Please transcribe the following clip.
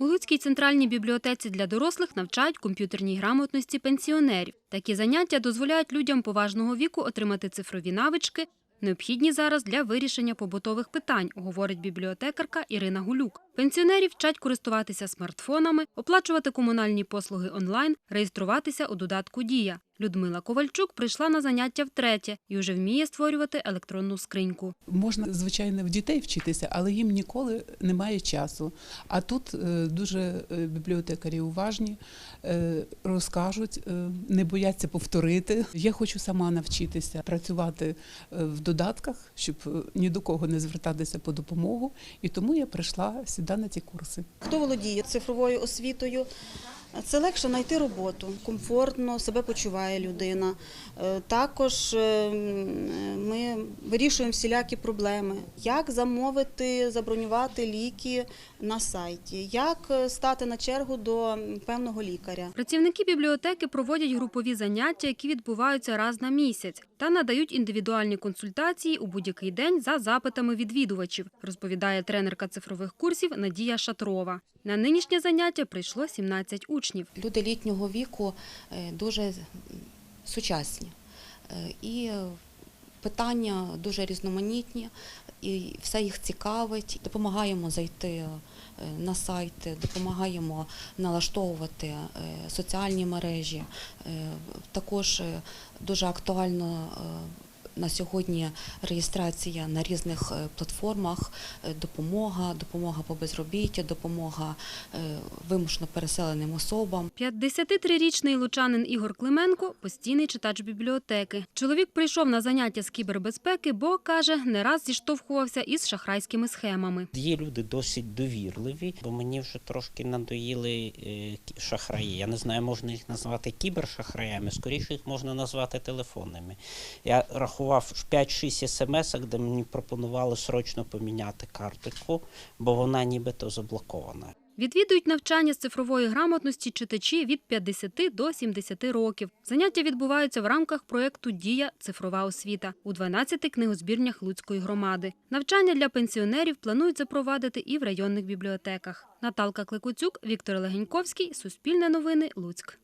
У Луцькій центральній бібліотеці для дорослих навчають комп'ютерній грамотності пенсіонерів. Такі заняття дозволяють людям поважного віку отримати цифрові навички, необхідні зараз для вирішення побутових питань, говорить бібліотекарка Ірина Гулюк. Пенсіонерів вчать користуватися смартфонами, оплачувати комунальні послуги онлайн, реєструватися у додатку Дія. Людмила Ковальчук прийшла на заняття втретє і вже вміє створювати електронну скриньку. Можна, звичайно, в дітей вчитися, але їм ніколи немає часу. А тут е, дуже е, бібліотекарі уважні, е, розкажуть, не бояться повторити. Я хочу сама навчитися працювати в додатках, щоб ні до кого не звертатися по допомогу. І тому я прийшла сюди на ці курси. Хто володіє цифровою освітою, це легше знайти роботу, комфортно себе почуває людина. Е, Також е, м, ми вирішуємо всілякі проблеми, як замовити, забронювати ліки на сайті, як е, стати на чергу до певного лікаря. Працівники бібліотеки проводять групові заняття, які відбуваються раз на місяць, та надають індивідуальні консультації у будь-який день за запитами відвідувачів, розповідає тренерка цифрових курсів Надія Шатрова. На нинішнє заняття прийшло 17 учнів. Люди літнього віку е, дуже сучасні. Е, І питання дуже різноманітні, і все їх цікавить. Допомагаємо зайти е, на сайти, допомагаємо налаштовувати е, соціальні мережі. Е, Також дуже актуально на сьогодні реєстрація на різних е, платформах, е, допомога, допомога по безробіттю, допомога е, вимушено переселеним особам. 53-річний лучанин Ігор Клименко – постійний читач бібліотеки. Чоловік прийшов на заняття з кібербезпеки, бо, каже, не раз зіштовхувався із шахрайськими схемами. Є люди досить довірливі, бо мені вже трошки надоїли шахраї. Я не знаю, можна їх назвати кібершахраями, скоріше їх можна назвати телефонними. Я рахував 5-6 смс, де мені пропонували срочно поміняти карточку, бо вона нібито заблокована. Відвідують навчання з цифрової грамотності читачі від 50 до 70 років. Заняття відбуваються в рамках проєкту «Дія. Цифрова освіта» у 12 книгозбірнях Луцької громади. Навчання для пенсіонерів планують запровадити і в районних бібліотеках. Наталка Кликуцюк, Віктор Легеньковський, Суспільне новини, Луцьк.